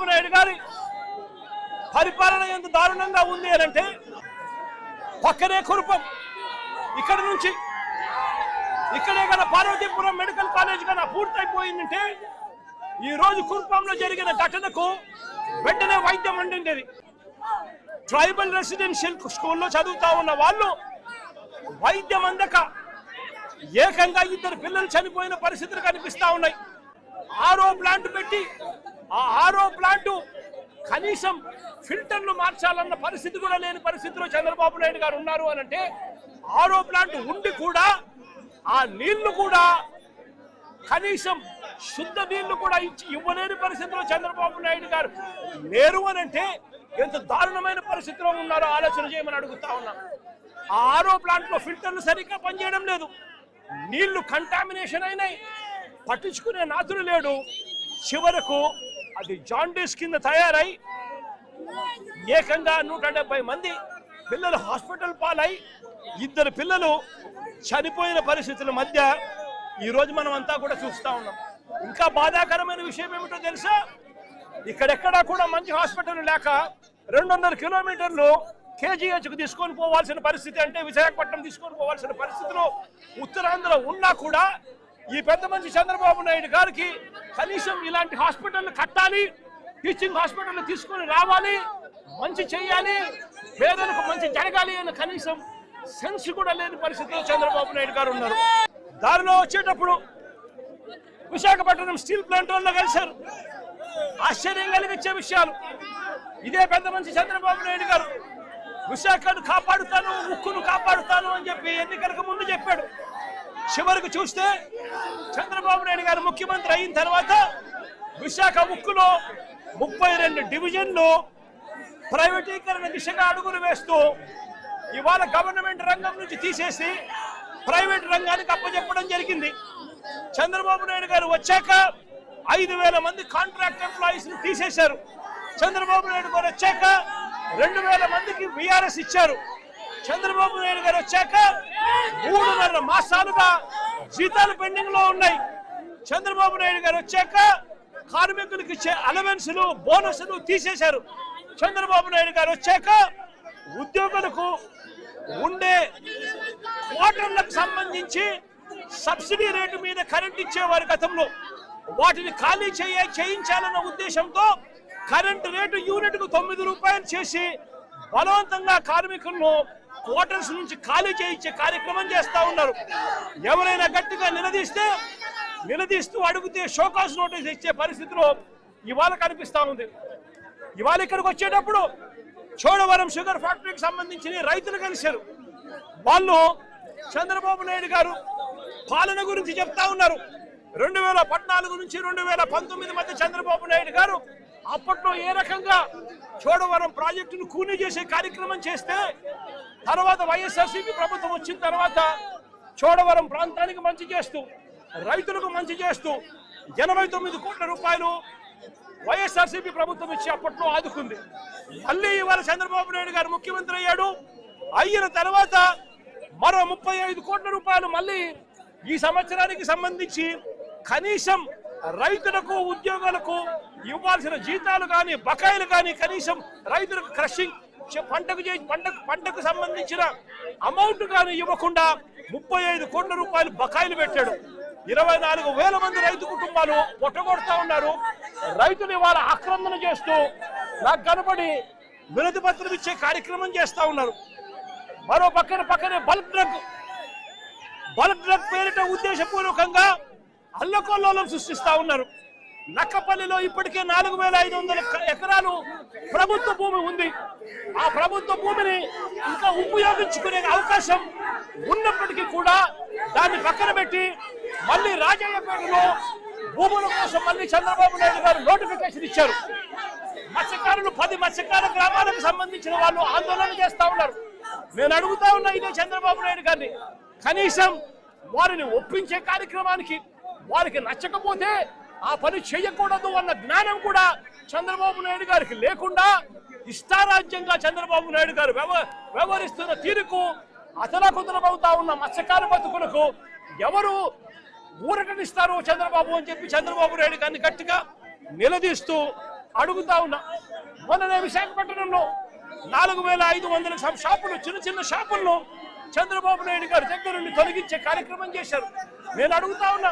చంద్రబాబు నాయుడు గారి పరిపాలన ఎంత దారుణంగా ఉంది అని అంటే పక్కనే కురుపం ఇక్కడ నుంచి ఇక్కడే కదా పార్వతీపురం మెడికల్ కాలేజ్ కన్నా పూర్తయిపోయిందంటే ఈ రోజు కురుపంలో జరిగిన ఘటనకు వెంటనే వైద్యం అందిండేది. ట్రైబల్ రెసిడెన్షియల్ స్కూల్లో చదువుతా ఉన్న వాళ్ళు వైద్యం అందక ఏకంగా ఇద్దరు పిల్లలు చనిపోయిన పరిస్థితులు కనిపిస్తా ఉన్నాయి. ఆరో ప్లాంట్ పెట్టి ఆ ఆరో ప్లాంటు కనీసం ఫిల్టర్లు మార్చాలన్న పరిస్థితి కూడా లేని పరిస్థితిలో చంద్రబాబు నాయుడు గారు ఉన్నారు అని అంటే ఆరో ప్లాంట్ ఉండి కూడా ఆ నీళ్ళు కూడా కనీసం శుద్ధ నీళ్ళు కూడా ఇచ్చి ఇవ్వలేని పరిస్థితిలో చంద్రబాబు నాయుడు గారు లేరు అని అంటే ఎంత దారుణమైన పరిస్థితిలో ఉన్నారో ఆలోచన చేయమని అడుగుతా ఉన్నా. ఆ ఆరో ప్లాంట్లో ఫిల్టర్లు సరిగ్గా పనిచేయడం లేదు. నీళ్ళు కంటామినేషన్ అయినాయి. పట్టించుకునే నాతుడు లేడు. చివరకు అది జాండీస్ కింద తయారై ఏకంగా నూట డెబ్బై మంది పిల్లలు హాస్పిటల్ పాలై ఇద్దరు పిల్లలు చనిపోయిన పరిస్థితుల మధ్య ఈరోజు మనం అంతా కూడా చూస్తా ఉన్నాం. ఇంకా బాధాకరమైన విషయం ఏమిటో తెలుసా? ఇక్కడెక్కడా కూడా మంచి హాస్పిటల్ లేక రెండు వందల కిలోమీటర్లు కేజీహెచ్కు తీసుకొని పోవాల్సిన పరిస్థితి అంటే విశాఖపట్నం తీసుకొని పోవాల్సిన పరిస్థితిలో ఉత్తరాంధ్ర ఉన్నా కూడా ఈ పెద్ద మంచి చంద్రబాబు నాయుడు గారికి కనీసం ఇలాంటి హాస్పిటల్ కట్టాలి టీచింగ్ హాస్పిటల్ తీసుకొని రావాలి మంచి చేయాలి పేదలకు మంచి జరగాలి అని కనీసం సెన్స్ కూడా లేని పరిస్థితిలో చంద్రబాబు నాయుడు గారు ఉన్నారు. దారిలో వచ్చేటప్పుడు విశాఖపట్నం స్టీల్ ప్లాంట్ వల్ల కలిశారు. ఆశ్చర్యం కలిగించే విషయాలు. ఇదే పెద్ద మంచి చంద్రబాబు నాయుడు గారు విశాఖను కాపాడుతాను ఉక్కును కాపాడుతాను అని చెప్పి ఎన్నికలకు ముందు చెప్పాడు. చివరికి చూస్తే చంద్రబాబు నాయుడు గారు ముఖ్యమంత్రి అయిన తర్వాత విశాఖ ఉక్కులో ముప్పై రెండు డివిజన్లు ప్రైవేటీకరణ దిశగా అడుగులు వేస్తూ ఇవాళ గవర్నమెంట్ రంగం నుంచి తీసేసి ప్రైవేట్ రంగానికి అప్పచెప్పడం జరిగింది. చంద్రబాబు నాయుడు గారు వచ్చాక ఐదు వేల మంది కాంట్రాక్ట్ ఎంప్లాయీస్ తీసేశారు. చంద్రబాబు నాయుడు గారు వచ్చాక రెండు వేల మందికి విఆర్ఎస్ ఇచ్చారు. చంద్రబాబు నాయుడు గారు వచ్చాక మూడున్నర మాసాలుగా జీతాలు పెండింగ్లో ఉన్నాయి. చంద్రబాబు నాయుడు గారు వచ్చాక కార్మికులకు ఇచ్చే అలవెన్సులు బోనస్లు తీసేశారు. చంద్రబాబు నాయుడు గారు వచ్చాక ఉద్యోగులకు ఉండే క్వార్టర్లకు సంబంధించి సబ్సిడీ రేటు మీద కరెంట్ ఇచ్చేవారు గతంలో. వాటిని ఖాళీ చేయ చేయించాలన్న ఉద్దేశంతో కరెంట్ రేటు యూనిట్కు తొమ్మిది రూపాయలు చేసి బలవంతంగా కార్మికులను క్వార్టర్స్ నుంచి ఖాళీ చేయించే కార్యక్రమం చేస్తా ఉన్నారు. ఎవరైనా గట్టిగా నిలదీస్తే నిలదీస్తూ అడిగితే షోకాస్ నోటీస్ ఇచ్చే పరిస్థితిలో ఇవాళ కనిపిస్తా ఉంది. ఇవాళ ఇక్కడికి వచ్చేటప్పుడు చోడవరం షుగర్ ఫ్యాక్టరీకి సంబంధించిన రైతులు కలిశారు. వాళ్ళు చంద్రబాబు నాయుడు గారు పాలన గురించి చెప్తా ఉన్నారు. రెండు వేల పద్నాలుగు నుంచి రెండు వేల పంతొమ్మిది మధ్య చంద్రబాబు నాయుడు గారు అప్పట్లో ఏ రకంగా చోడవరం ప్రాజెక్టును కూలీ చేసే కార్యక్రమం చేస్తే తర్వాత వైఎస్ఆర్సీపీ ప్రభుత్వం వచ్చిన తర్వాత చోడవరం ప్రాంతానికి మంచి చేస్తూ రైతులకు మంచి చేస్తూ ఎనభై తొమ్మిది కోట్ల రూపాయలు వైఎస్ఆర్సీపీ ప్రభుత్వం ఇచ్చి అప్పట్లో ఆదుకుంది. మళ్ళీ ఇవాళ చంద్రబాబు నాయుడు గారు ముఖ్యమంత్రి అయ్యాడు. అయిన తర్వాత మరో ముప్పై ఐదు కోట్ల రూపాయలు మళ్ళీ ఈ సంవత్సరానికి సంబంధించి కనీసం రైతులకు ఉద్యోగులకు ఇవ్వాల్సిన జీతాలు కానీ బకాయిలు కానీ కనీసం రైతులకు క్రషింగ్ పంటకు చేసి పంటకు పంటకు సంబంధించిన అమౌంట్ కానీ ఇవ్వకుండా ముప్పై ఐదు కోట్ల రూపాయలు బకాయిలు పెట్టాడు. ఇరవై నాలుగు వేల మంది రైతు కుటుంబాలు పొట్టగొడతా ఉన్నారు. రైతులు ఇవాళ ఆక్రందన చేస్తూ నాకు కనబడి వినతి పత్రం ఇచ్చే కార్యక్రమం చేస్తూ ఉన్నారు. మరో పక్కన పక్కనే బల్క్ డ్రగ్. బల్క్ డ్రగ్ పేరిట ఉద్దేశపూర్వకంగా అల్లకొల్లోలం సృష్టిస్తూ ఉన్నారు. నక్కపల్లిలో ఇప్పటికే నాలుగు వేల ఐదు వందల ఎకరాలు ప్రభుత్వ భూమి ఉంది. ఆ ప్రభుత్వ భూమిని ఇంకా ఉపయోగించుకునే అవకాశం ఉన్నప్పటికీ కూడా దాన్ని పక్కన పెట్టి మళ్ళీ రాజయ్యపేటలో భూముల కోసం మళ్ళీ చంద్రబాబు నాయుడు గారు నోటిఫికేషన్ ఇచ్చారు. మత్స్యకారులు పది మత్స్యకార గ్రామాలకు సంబంధించిన వాళ్ళు ఆందోళన చేస్తా ఉన్నారు. నేను అడుగుతా ఉన్నా ఇదే చంద్రబాబు నాయుడు గారిని. కనీసం వారిని ఒప్పించే కార్యక్రమానికి వారికి నచ్చకపోతే ఆ పని చేయకూడదు అన్న జ్ఞానం కూడా చంద్రబాబు నాయుడు గారికి లేకుండా ఇష్టారాజ్యంగా చంద్రబాబు నాయుడు గారు వ్యవహరిస్తున్న తీరుకు అతలకుతలమవుతా ఉన్న మత్స్యకార బతుకులకు ఎవరు ఊరటనిస్తారు చంద్రబాబు అని చెప్పి చంద్రబాబు నాయుడు గారిని గట్టిగా నిలదీస్తూ అడుగుతా ఉన్నా. మొన్ననే విశాఖపట్నంలో నాలుగు వేల ఐదు వందల షాపులు చిన్న చిన్న షాపులను చంద్రబాబు నాయుడు గారి దగ్గర నుండి తొలగించే కార్యక్రమం చేశారు. నేను అడుగుతా ఉన్నా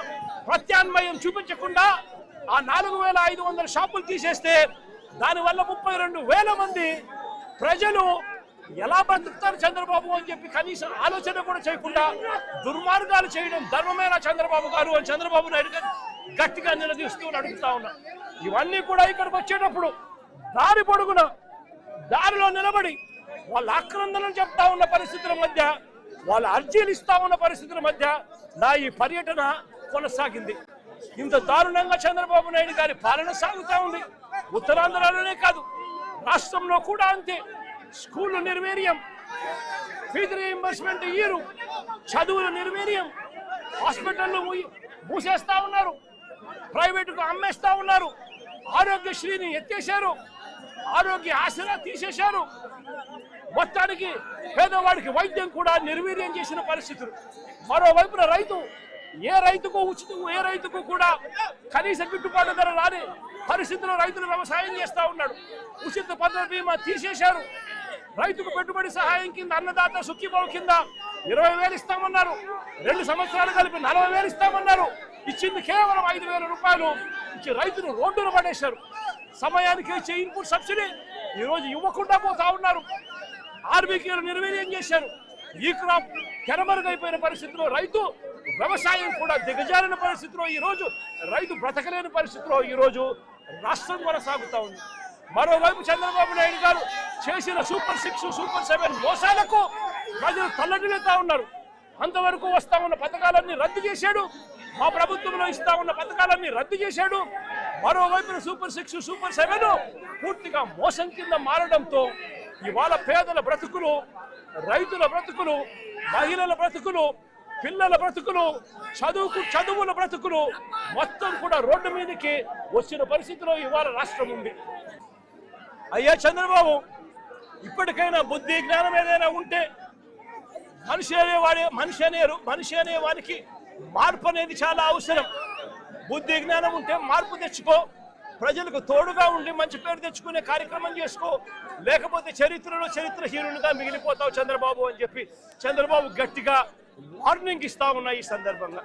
ప్రత్యామ్నాయం చూపించకుండా ఆ నాలుగు వేల ఐదు వందల షాపులు తీసేస్తే దానివల్ల ముప్పై రెండు వేల మంది ప్రజలు ఎలా బతుకుతారు చంద్రబాబు అని చెప్పి కనీసం ఆలోచన కూడా చేయకుండా దుర్మార్గాలు చేయడం ధర్మమేనా చంద్రబాబు గారు అని చంద్రబాబు నాయుడు గారు గట్టిగా నిలదీస్తూ అడుగుతా ఉన్నా ఇవన్నీ కూడా ఇక్కడికి వచ్చేటప్పుడు దారి పొడుగున దారిలో నిలబడి వాళ్ళ ఆక్రందనలు చెప్తా ఉన్న పరిస్థితుల మధ్య వాళ్ళ అర్జీలు ఇస్తా ఉన్న పరిస్థితుల మధ్య నా ఈ పర్యటన కొనసాగింది. ఇంత దారుణంగా చంద్రబాబు నాయుడు గారి పాలన సాగుతా ఉంది. ఉత్తరాంధ్రలోనే కాదు రాష్ట్రంలో కూడా అంతే. స్కూళ్ళు నిర్వీర్యం ఫీజు రీఎంబర్స్మెంట్ ఇయ్యరు చదువులు నిర్వీర్యం. హాస్పిటల్లు మూసేస్తా ఉన్నారు. ప్రైవేటుకు అమ్మేస్తా ఉన్నారు. ఆరోగ్యశ్రీని ఎత్తేశారు. ఆరోగ్య ఆసరా తీసేశారు. మొత్తానికి పేదవాడికి వైద్యం కూడా నిర్వీర్యం చేసిన పరిస్థితులు. మరోవైపున రైతు ఏ రైతుకు ఉచితం ఏ రైతుకు కూడా కనీస గిట్టుబాటు ధర రాని పరిస్థితుల్లో రైతులు వ్యవసాయం చేస్తా ఉన్నాడు. ఉచిత పద్ధతి బీమా తీసేశారు. రైతుకు పెట్టుబడి సహాయం కింద అన్నదాత సుఖీభావ కింద ఇరవై వేలు ఇస్తామన్నారు. రెండు సంవత్సరాలు కలిపి నలభై వేలు ఇస్తామన్నారు. ఇచ్చింది కేవలం ఐదు వేల రూపాయలు ఇచ్చి రైతులు రోడ్డును పడేశారు. సమయానికి ఇచ్చే ఇన్పుట్ సబ్సిడీ ఈ రోజు ఇవ్వకుండా పోతా ఉన్నారు. ఆర్బీకేలు నిర్వీర్యం చేశారు. ఈ క్రాప్ తెరమరుగైపోయిన పరిస్థితిలో రైతు వ్యవసాయం కూడా దిగజారిన పరిస్థితిలో ఈ రోజు రైతు బ్రతకలేని పరిస్థితిలో ఈరోజు రాష్ట్రం కొనసాగుతా ఉంది. మరోవైపు చంద్రబాబు నాయుడు గారు చేసిన సూపర్ సిక్స్ సూపర్ సెవెన్ మోసాలకు ప్రజలు తల్లడిల్లుతా ఉన్నారు. అంతవరకు వస్తా ఉన్న పథకాలన్నీ రద్దు చేశాడు మా ప్రభుత్వంలో ఇస్తా ఉన్న పథకాలన్నీ రద్దు చేశాడు. మరోవైపున సూపర్ సిక్స్ సూపర్ సెవెన్ పూర్తిగా మోసం కింద మారడంతో ఇవాళ పేదల బ్రతుకులు రైతుల బ్రతుకులు మహిళల బ్రతుకులు పిల్లల బ్రతుకులు చదువుకు చదువుల బ్రతుకులు మొత్తం కూడా రోడ్డు మీదకి వచ్చిన పరిస్థితిలో ఇవాళ రాష్ట్రం ఉంది. అయ్యా చంద్రబాబు ఇప్పటికైనా బుద్ధి జ్ఞానం ఏదైనా ఉంటే మనిషి అనేవాడే మనిషి అనేరు మనిషి అనే వానికి మార్పు అనేది చాలా అవసరం. బుద్ధి జ్ఞానం ఉంటే మార్పు తెచ్చుకో ప్రజలకు తోడుగా ఉండి మంచి పేరు తెచ్చుకునే కార్యక్రమం చేసుకో లేకపోతే చరిత్రలో చరిత్రహీనులుగా మిగిలిపోతావు చంద్రబాబు అని చెప్పి చంద్రబాబు గట్టిగా వార్నింగ్ ఇస్తా ఉన్నాయి ఈ సందర్భంగా.